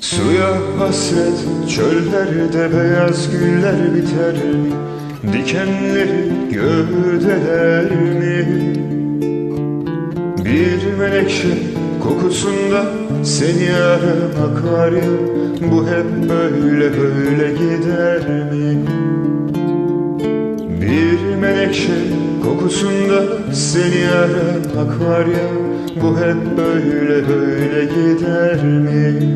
Suya hasret çöllerde beyaz güller biter mi? Dikenleri gövdeler mi? Bir menekşe kokusunda seni aramak var ya Bu hep böyle böyle gider mi? Bir menekşe kokusunda seni aramak var ya Bu hep böyle böyle gider mi?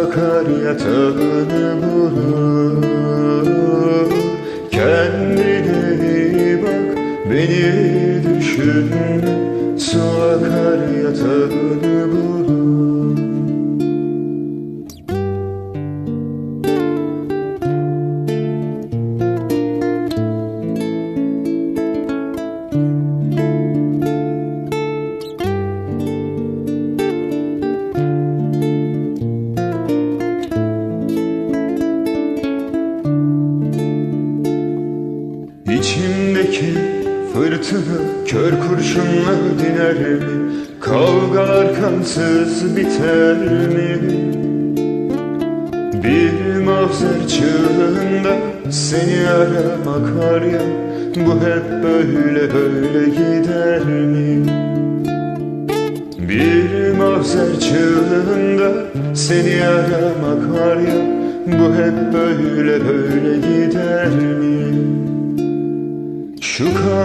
Su akar yatağını bulur. Kendine iyi bak beni düşünme. Su akar yatağını bulur İçimdeki fırtına kör kurşunla diner mi? Kavgalar kansız biter mi? Bir mavzer çığlığında seni aramak var ya Bu hep böyle böyle gider mi? Bir mavzer çığlığında seni aramak var ya Bu hep böyle böyle gider?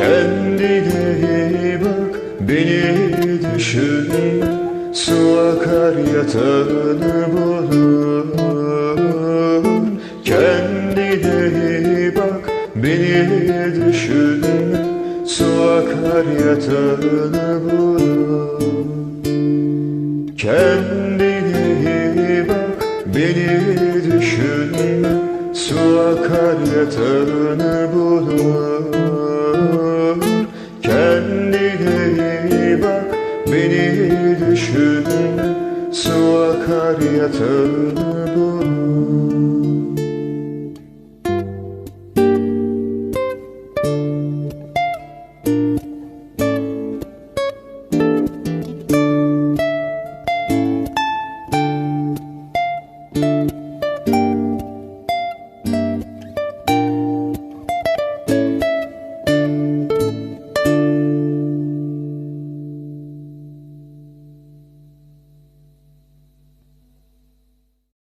Kendine iyi bak beni düşünme Su akar yatağını bulur. Kendine iyi bak beni düşünme Su akar yatağını bulur. Kendine iyi bak beni düşünme Su akar yatağını bulur İyi bak beni düşünme Su akar yatağını bulur